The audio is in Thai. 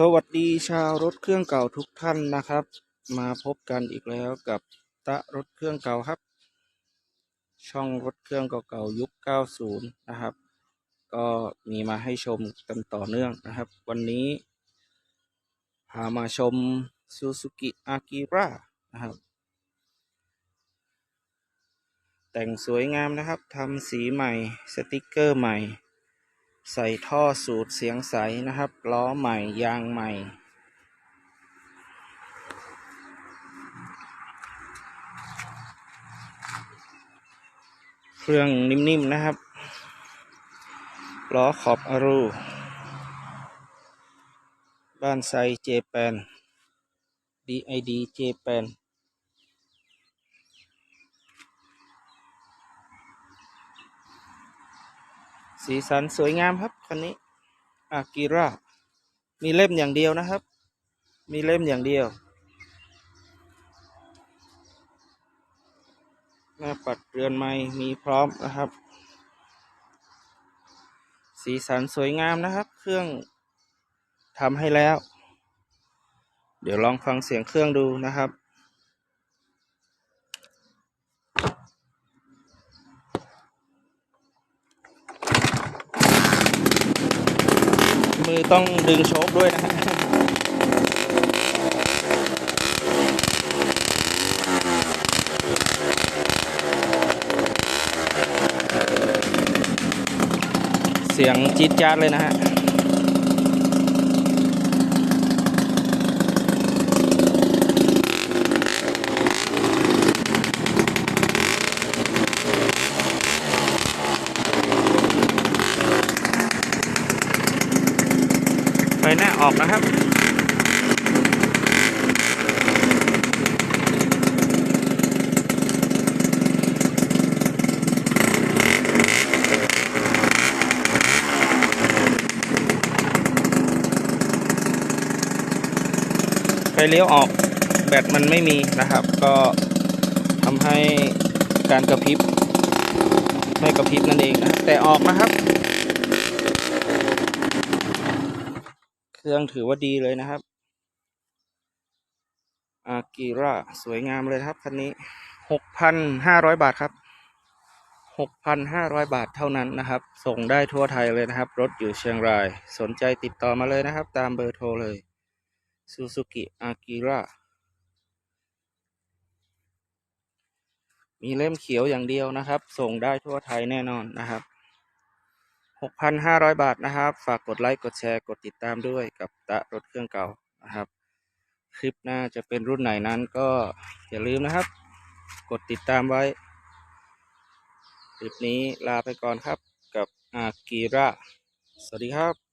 สวัสดีชาวรถเครื่องเก่าทุกท่านนะครับ มาพบกันอีกแล้วกับตะรถเครื่องเก่าครับ ช่องรถเครื่องเก่าๆยุค 90 นะครับ ก็มีมาให้ชมกันต่อเนื่องนะครับ วันนี้พามาชม Suzuki Akira นะครับ แต่งสวยงามนะครับทำสีใหม่สติกเกอร์ใหม่ ใส่ท่อสูตรเสียงใสนะครับ ล้อใหม่ยางใหม่ เครื่องนิ่มๆนะครับ ล้อขอบอรู บ้านไซเจแปน DID เจแปน สีสันสวยงามครับคันนี้อากิระมีเล่มอย่างเดียวนะครับ มีเล่มอย่างเดียวหน้าปัดเรือนไม้มีพร้อมนะครับ สีสันสวยงามนะครับ เครื่องทำให้แล้ว เดี๋ยวลองฟังเสียงเครื่องดูนะครับ มือต้องดึงโชคด้วยนะฮะเสียงจี๊ดจ๊าดเลยนะฮะ ออกนะครับไฟเลี้ยวออกแบตมันไม่มีนะครับ ก็ทำให้การกระพริบไม่กระพริบนั่นเองนะแต่ออกนะครับ เค รื่องถือว่าดีเลยนะครับ อากิระสวยงามเลยครับคันนี้หกพันห้าร้อยบาทครับหกพันห้าร้อยบาทเท่านั้นนะครับ ส่งได้ทั่วไทยเลยนะครับ รถอยู่เชียงราย สนใจติดต่อมาเลยนะครับ ตามเบอร์โทรเลย Suzuki Akira มีเล่มเขียวอย่างเดียวนะครับ ส่งได้ทั่วไทยแน่นอนนะครับ 6,500 บาทนะครับ ฝากกดไลค์ กดแชร์ กดติดตามด้วยกับตะรถเครื่องเก่านะครับ คลิปหน้าจะเป็นรุ่นไหนนั้นก็อย่าลืมนะครับ กดติดตามไว้ คลิปนี้ลาไปก่อนครับกับอากีระสวัสดีครับ